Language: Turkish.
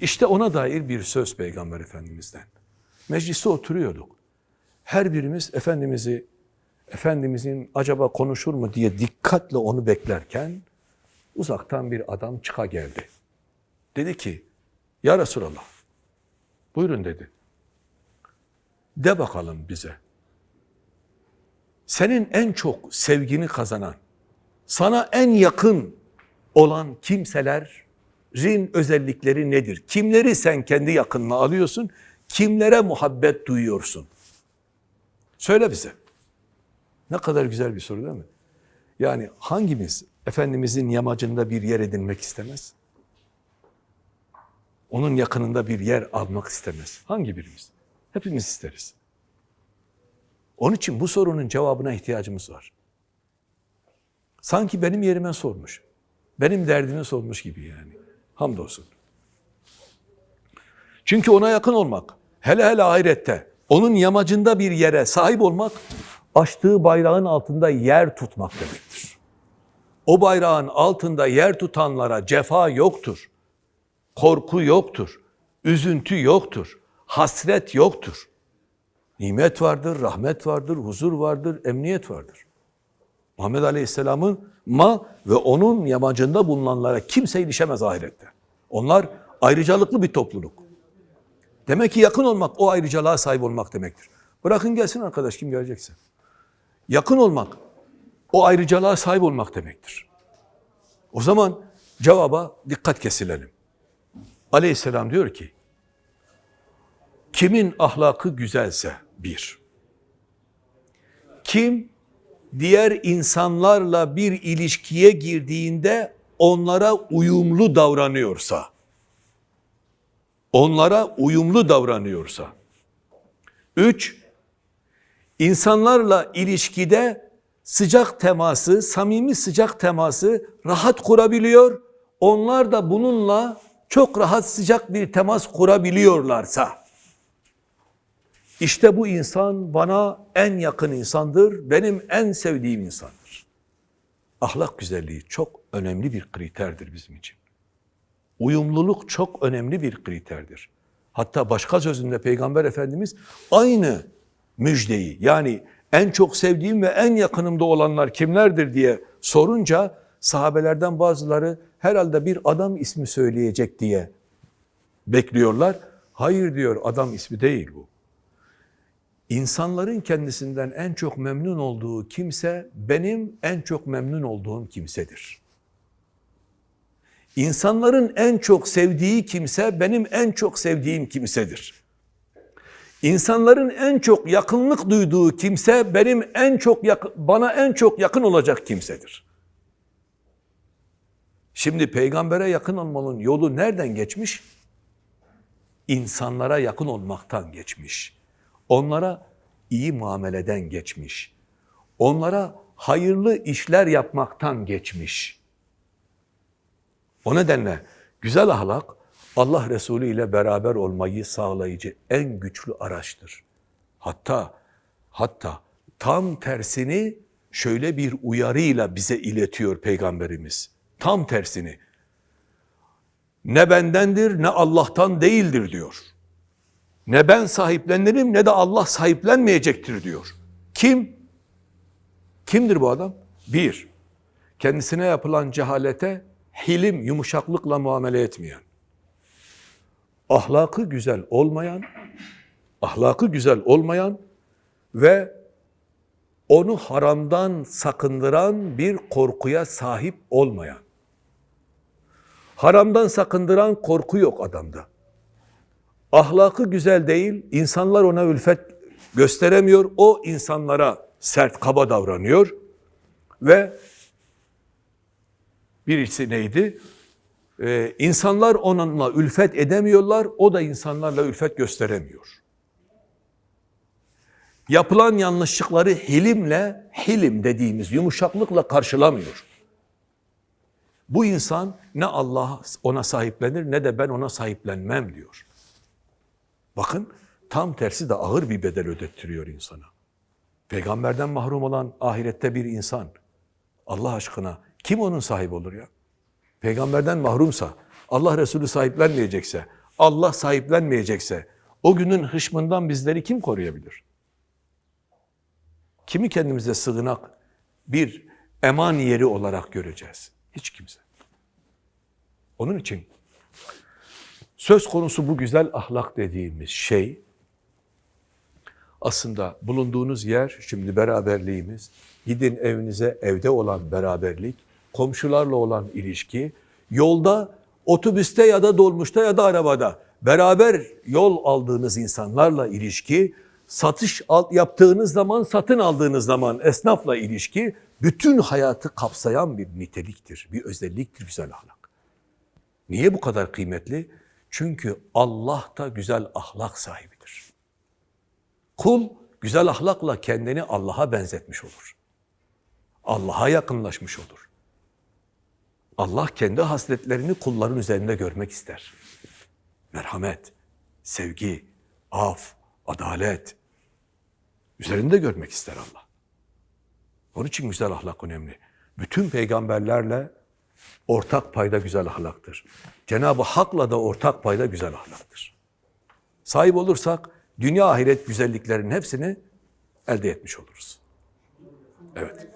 İşte ona dair bir söz Peygamber Efendimiz'den. Mecliste oturuyorduk. Her birimiz Efendimiz'i, Efendimizin acaba konuşur mu diye dikkatle onu beklerken uzaktan bir adam çıka geldi. Dedi ki, Ya Resulallah, buyurun dedi. De bakalım bize. Senin en çok sevgini kazanan, sana en yakın olan kimselerin özellikleri nedir? Kimleri sen kendi yakınına alıyorsun? Kimlere muhabbet duyuyorsun? Söyle bize. Ne kadar güzel bir soru değil mi? Yani hangimiz Efendimizin yamacında bir yer edinmek istemez? Onun yakınında bir yer almak istemez. Hangi birimiz? Hepimiz isteriz. Onun için bu sorunun cevabına ihtiyacımız var. Sanki benim yerime sormuş. Benim derdimi sormuş gibi yani. Hamdolsun. Çünkü ona yakın olmak, hele hele ahirette, onun yamacında bir yere sahip olmak, açtığı bayrağın altında yer tutmak demektir. O bayrağın altında yer tutanlara cefa yoktur. Korku yoktur. Üzüntü yoktur. Hasret yoktur. Nimet vardır, rahmet vardır, huzur vardır, emniyet vardır. Muhammed Aleyhisselam'ın ma ve onun yamacında bulunanlara kimse ilişemez ahirette. Onlar ayrıcalıklı bir topluluk. Demek ki yakın olmak o ayrıcalığa sahip olmak demektir. Bırakın gelsin arkadaş kim gelecekse. Yakın olmak o ayrıcalığa sahip olmak demektir. O zaman cevaba dikkat kesilelim. Aleyhisselam diyor ki, kimin ahlakı güzelse bir, kim diğer insanlarla bir ilişkiye girdiğinde onlara uyumlu davranıyorsa, onlara uyumlu davranıyorsa, üç, insanlarla ilişkide sıcak teması, samimi sıcak teması rahat kurabiliyor, onlar da bununla çok rahat sıcak bir temas kurabiliyorlarsa, işte bu insan bana en yakın insandır, benim en sevdiğim insandır. Ahlak güzelliği çok önemli bir kriterdir bizim için. Uyumluluk çok önemli bir kriterdir. Hatta başka sözünde Peygamber Efendimiz aynı müjdeyi yani en çok sevdiğim ve en yakınımda olanlar kimlerdir diye sorunca sahabelerden bazıları herhalde bir adam ismi söyleyecek diye bekliyorlar. Hayır diyor adam ismi değil bu. İnsanların kendisinden en çok memnun olduğu kimse benim en çok memnun olduğum kimsedir. İnsanların en çok sevdiği kimse benim en çok sevdiğim kimsedir. İnsanların en çok yakınlık duyduğu kimse benim en çok bana en çok yakın olacak kimsedir. Şimdi peygambere yakın olmanın yolu nereden geçmiş? İnsanlara yakın olmaktan geçmiş. Onlara iyi muameleden geçmiş. Onlara hayırlı işler yapmaktan geçmiş. O nedenle güzel ahlak Allah Resulü ile beraber olmayı sağlayıcı en güçlü araçtır. Hatta hatta tam tersini şöyle bir uyarıyla bize iletiyor peygamberimiz. Tam tersini. Ne bendendir ne Allah'tan değildir diyor. Ne ben sahiplenirim ne de Allah sahiplenmeyecektir diyor. Kim? Kimdir bu adam? Bir, kendisine yapılan cehalete hilim, yumuşaklıkla muamele etmeyen. Ahlakı güzel olmayan, ahlakı güzel olmayan ve onu haramdan sakındıran bir korkuya sahip olmayan. Haramdan sakındıran korku yok adamda. Ahlakı güzel değil, insanlar ona ülfet gösteremiyor, o insanlara sert, kaba davranıyor ve birisi neydi? Ee, insanlar onunla ülfet edemiyorlar, o da insanlarla ülfet gösteremiyor. Yapılan yanlışlıkları hilimle, hilim dediğimiz yumuşaklıkla karşılamıyor. Bu insan ne Allah ona sahiplenir ne de ben ona sahiplenmem diyor. Bakın tam tersi de ağır bir bedel ödettiriyor insana. Peygamberden mahrum olan ahirette bir insan Allah aşkına kim onun sahibi olur ya? Peygamberden mahrumsa, Allah Resulü sahiplenmeyecekse, Allah sahiplenmeyecekse o günün hışmından bizleri kim koruyabilir? Kimi kendimize sığınak bir eman yeri olarak göreceğiz? Hiç kimse. Onun için söz konusu bu güzel ahlak dediğimiz şey aslında bulunduğunuz yer, şimdi beraberliğimiz, gidin evinize evde olan beraberlik, komşularla olan ilişki, yolda, otobüste ya da dolmuşta ya da arabada beraber yol aldığınız insanlarla ilişki, satış yaptığınız zaman, satın aldığınız zaman esnafla ilişki, bütün hayatı kapsayan bir niteliktir, bir özelliktir güzel ahlak. Niye bu kadar kıymetli? Çünkü Allah da güzel ahlak sahibidir. Kul güzel ahlakla kendini Allah'a benzetmiş olur. Allah'a yakınlaşmış olur. Allah kendi hasletlerini kulların üzerinde görmek ister. Merhamet, sevgi, af, adalet üzerinde görmek ister Allah. Onun için güzel ahlak önemli. Bütün peygamberlerle ortak payda güzel ahlaktır. Cenab-ı Hak'la da ortak payda güzel ahlaktır. Sahip olursak dünya ahiret güzelliklerinin hepsini elde etmiş oluruz. Evet.